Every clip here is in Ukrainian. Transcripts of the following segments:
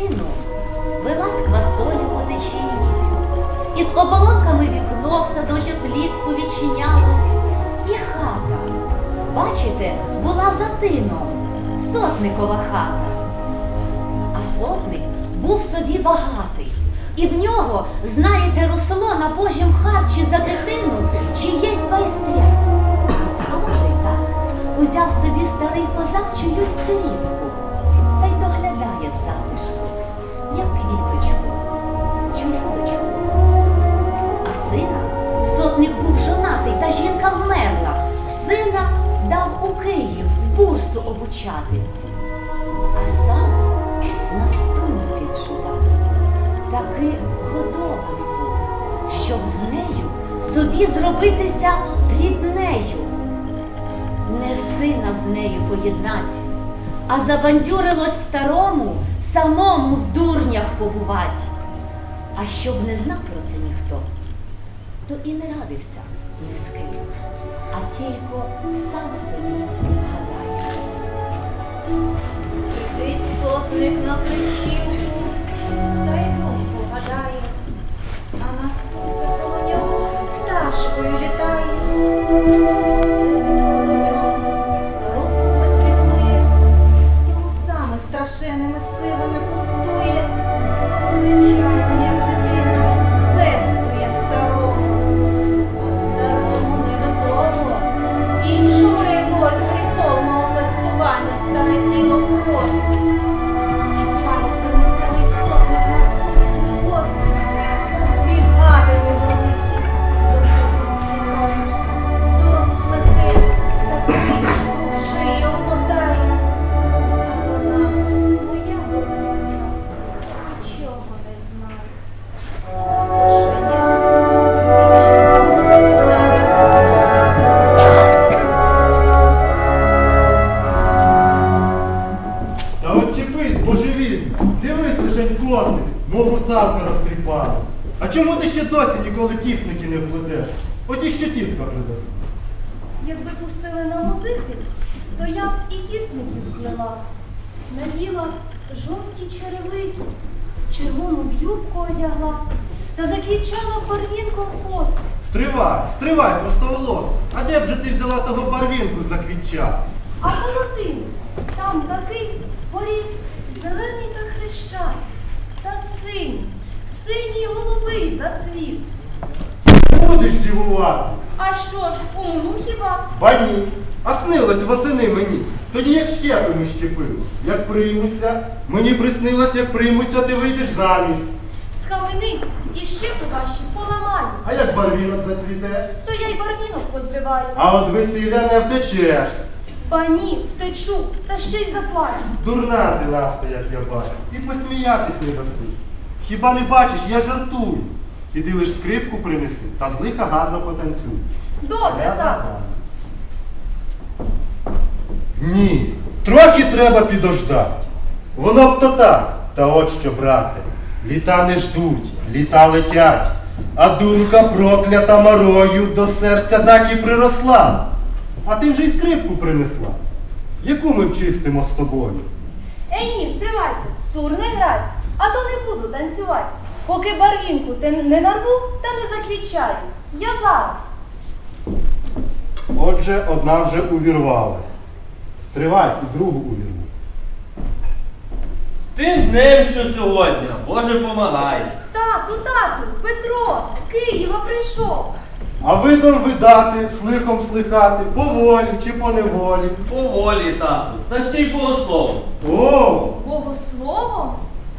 бувало біля тину, квасоля по течіні, і з оболонками вікно в садочок влітку відчиняли, і хата, бачите, була за тином, сотникова хата. А сотник був собі багатий, і в нього, знаєте, росло на Божім харчі за дитину чиєсь байстря. А може й так, узяв собі старий козак чиюсь сирітку, та жінка вмерла. Сина дав у Київ бурсу обучати. А сам на стуні підшував. Таки годований був, щоб з нею собі зробитися ріднею. Не сина з нею поєднать, а забандюрилось старому самому в дурнях побувать. А щоб не знав про це ніхто, то і не радився ні з а тільки сам собі гадає. Сидить сотник на причілку, та й думку гадає, а на коло нього пташкою літає. Лишень котик, мов русалка розтріпала. А чому ти ще досі ніколи тісники не вплетеш? От і що тітка придасть. Якби пустили на музики, то я б і тісників сплела. Наділа жовті черевики, червону б юбку одягла та заквітчала барвінком хвост. Стривай, стривай, просто волос. А де б же ти взяла того барвінку заквітчати? А колотин там такий поріг зелений та хрещай, та синій, синій голубий зацвіт. Будеш дівувати. А що ж, кому хіба? Ба ні. А снилось восени мені. Тоді як щепами щепив. Як приймуться, мені приснилось, як приймуться, ти вийдеш заміж. Схамени і ще ваші поламаю, А як барвінок зацвіте? то я й барвінок позриваю. А от весілля не втечеш. Ба ні, втечу, та ще й заплачу. Дурна ти Настя, як я бачу. І посміятись не даси. Хіба не бачиш, я жартую. Іди лиш скрипку принеси, та з лиха гарно потанцюй. Добре, Я так. Ні, трохи треба підождати. Воно б то так, та от що, брате, літа не ждуть, літа летять, а думка проклята марою до серця так і приросла. А ти вже й скрипку принесла. Яку ми вчистимо з тобою? Ей ні, стривайте, сур не грай, а то не буду танцювати. Поки барвінку те не нарву та не заквічаю. Я зараз. Отже, одна вже увірвалась. Стривай і другу увірву. З Тим днем, що сьогодні, Боже помагай. Тату, тату, Петро, з Києва прийшов. А видом видати, слихом слихати, по волі чи по неволі. Поволі, тату, та ще й богослов. О, Богословом?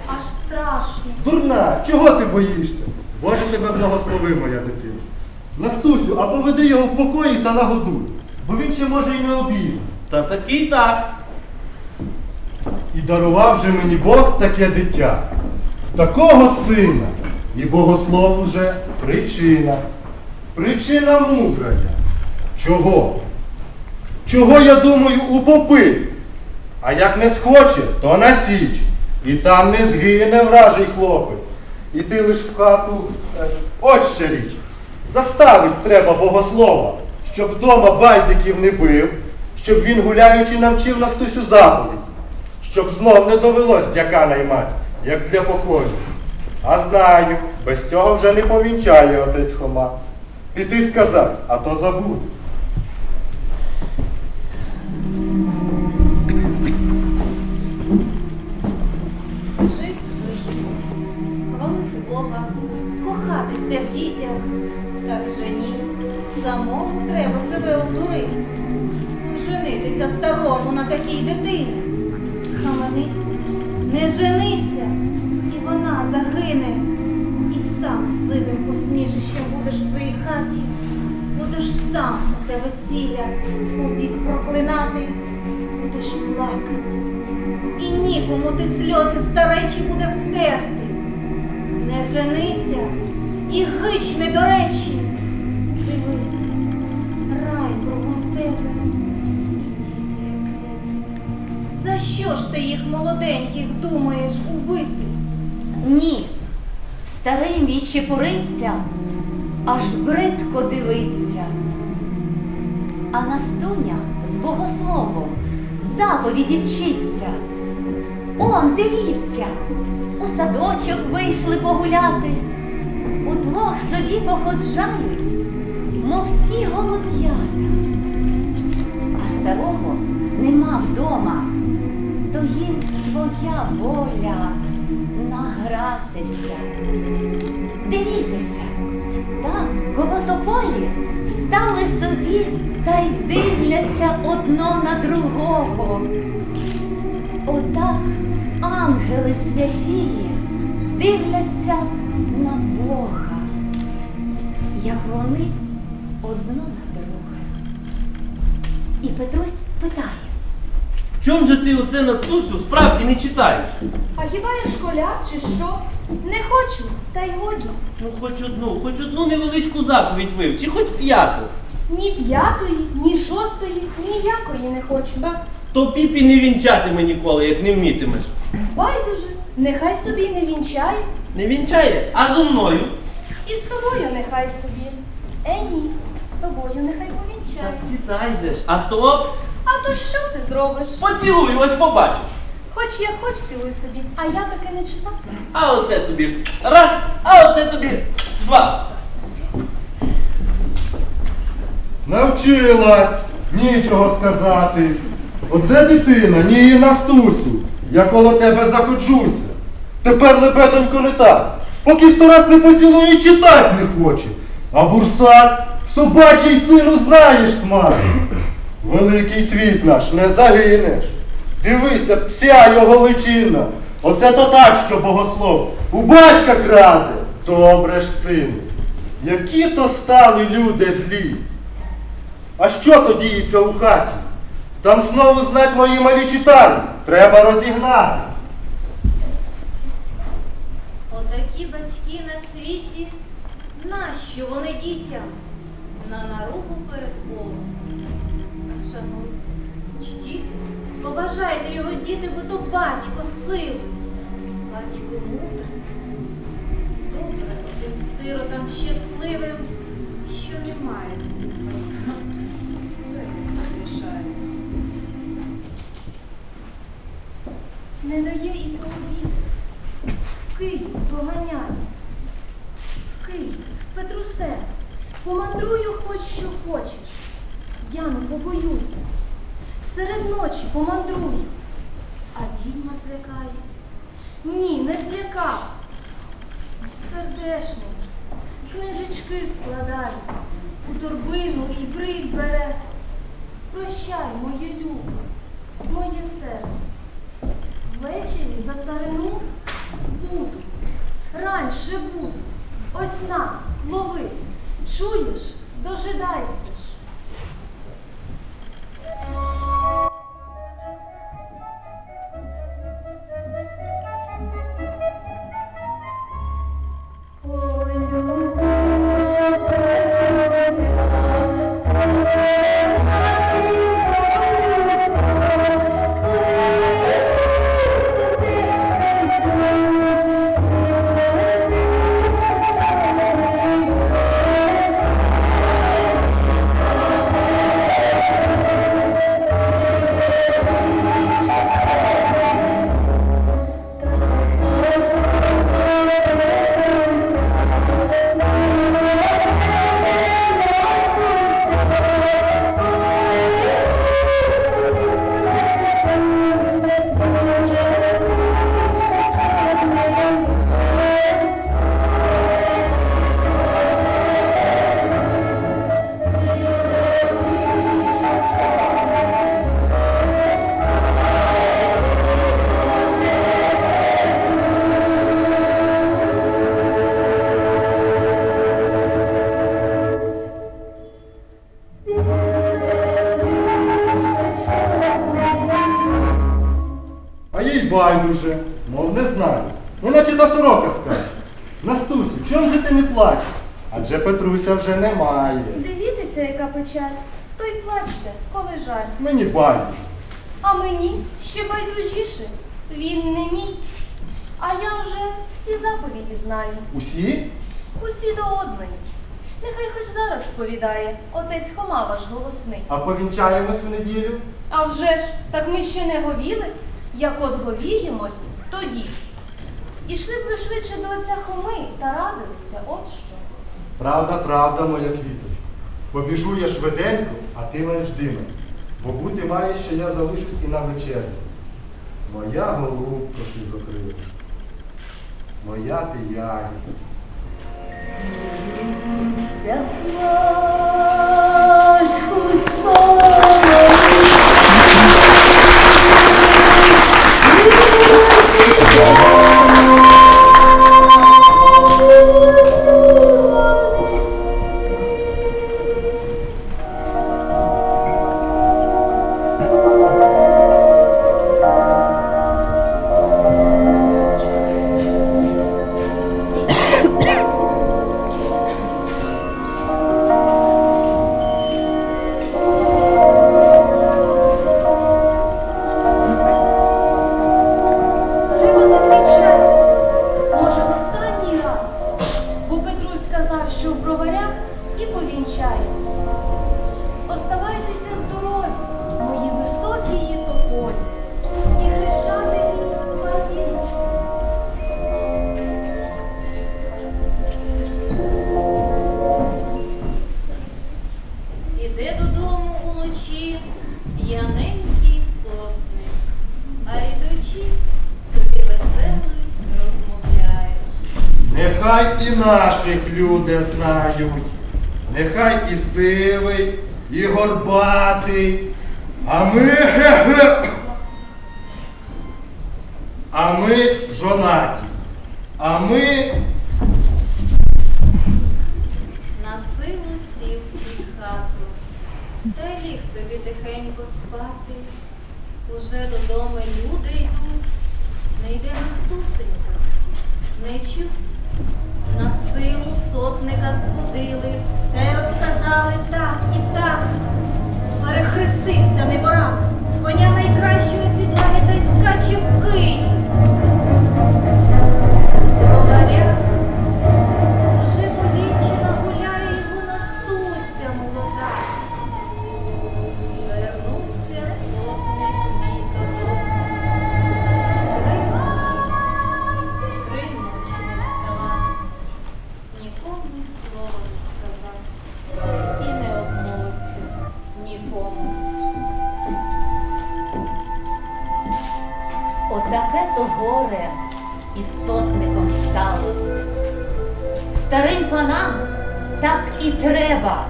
Аж страшно. дурна, чого ти боїшся? Боже тебе благослови, моя дитина. Настусю, а поведи його в покої та нагодуй, бо він ще може й не обійме. Та такий так. І дарував же мені Бог таке дитя, такого сина, і богослов уже причина. Причина мудрая. Чого? Чого, я думаю, у попи? А як не схоче, то на січ. І там не згине вражий хлопець. Іди лиш в хату. От ще річ. Заставить треба богослова, щоб вдома байдиків не бив, щоб він, гуляючи, навчив нас усю заповідь, щоб знов не довелось дяка наймати, як для покою. А знаю, без цього вже не повінчає отець Хома. Піти сказати, а то забуду. Жити хвалити Бога, кохатися в дітях, так же ні. Самому треба себе одурити. Женитися старому на такій дитині. Хамани, не женися, і вона загине. І сам сивим посмішищем будеш в своїй хаті. Будеш сам це весілля у бік проклинати, будеш плакати. І нікому ти сльози старечі буде втерти. Не женися і гич не до речі. Дивись, рай кругом тебе. і діти, як. За що ж ти їх молоденьких думаєш убити? Ні, старий мій щепуриться, аж бридко дивиться. А Настуня з богословом заповіді вчиться. Он, дивіться, у садочок вийшли погуляти, удвох собі походжають, мов ті голуб'ята. А старого нема вдома, то їм своя воля награтися. Дивіться, там, коло тополі, стали собі та й дивляться одно на другого. Отак ангели святії дивляться на Бога, як вони одно на друге. І Петрусь питає, В чому же ти оце Настусю справді не читаєш? А хіба я школяр чи що? Не хочу, та й годі. Ну хоч одну, хоч одну невеличку заповідь вивчи, хоч п'яту. Ні п'ятої, ні шостої, ніякої не хочу. То піпі не вінчатиме ніколи, як не вмітимеш. Байдуже, нехай собі не вінчає, Не вінчає, а зо мною. і з тобою нехай собі. Е ні, з тобою нехай Так повінчає. читай же ж, а то А то що ти зробиш? поцілуй, ось побачиш. Хоч я хоч цілуй собі, а я таки не читатиму. А оце тобі раз, а оце тобі два. Навчилась, нічого сказати. Оце дитина, ні її Настусю. Я коло тебе заходжуся. Тепер лебедонько не так. Поки сто раз не поцілує, і читать не хоче. А бурсак, собачий сину знаєш, хмари. Великий світ наш, не загинеш. Дивися, вся його личина. Оце то так, що богослов. У батька краде. Добре ж сину. Які то стали люди злі. А що то діється у хаті? Там знову знать мої малі читання. Треба розігнати. отакі батьки на світі, нащо вони дітям? На наругу перед Богом. Шануйте, чтіть, поважайте його діти, бо то батько сил, батько мудрий. Добре тим сиротам щасливим, що немає. Рішають. Не дає і. В Київ проганяє. В Київ, Петрусе, помандрую хоч що хочеш. Я не побоюся. Серед ночі помандрую. А відьма злякає. Ні, не злякав. Сердешний, книжечки складає, у торбину і бриль бере. Прощай, моє любе, моє серце. Ввечері за царину буду, раніше буду. Ось на, лови, чуєш, дожидайся ж. Байдуже, мов не знаю. Ну, наче та сорока скаже. Настусю, чом же ти не плачеш? Адже Петруся вже немає. Дивіться, яка печаль. То й плачте, коли жаль. Мені байдуже. А мені ще байдужіше. Він не мій. А я вже всі заповіді знаю. Усі? Усі до одної. Нехай хоч зараз сповідає отець Хома ваш голосний. А повінчаємось в неділю? А вже ж, так ми ще не говіли, як от говіємось, тоді. Ішли б ви швидше до отця Хоми та радилися, от що. Правда, правда, моя квіточка. Побіжу я швиденько, а ти маєш диме. Бо бути має, що я залишусь і на вечерю. Моя голубка закрила. Моя ти ягідка. Нехай і наших люди знають, нехай і сивий, і горбатий, а ми ге-ге. А ми жонаті. А ми На силу сів під хату, та ліг собі тихенько спати. Уже додому люди йдуть, не йде Настусенька, не чув. Збудили, та й розказали так і так. Перехрестився неборак, коня найкращої сідлає та й скаче в. То горе із сотником сталося. Старим панам так і треба.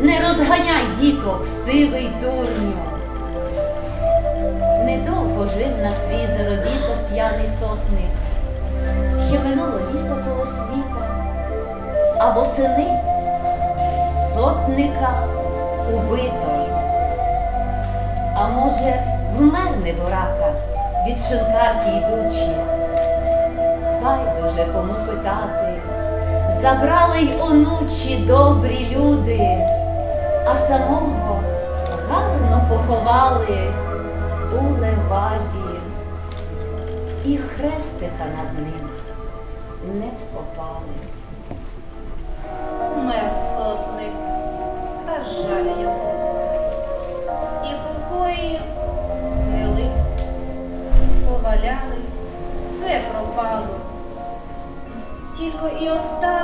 Не розганяй діток, сивий дурню. Недовго жив на свій заробіток п'яний сотник. Ще минуло літо коло світа, а восени сотника убито. А може, вмер неборака від шинкарки йдучи. Байдуже кому питати, забрали й онучі добрі люди, а самого гарно поховали у леваді, і хрестика над ним не вкопали. Тільки і остались,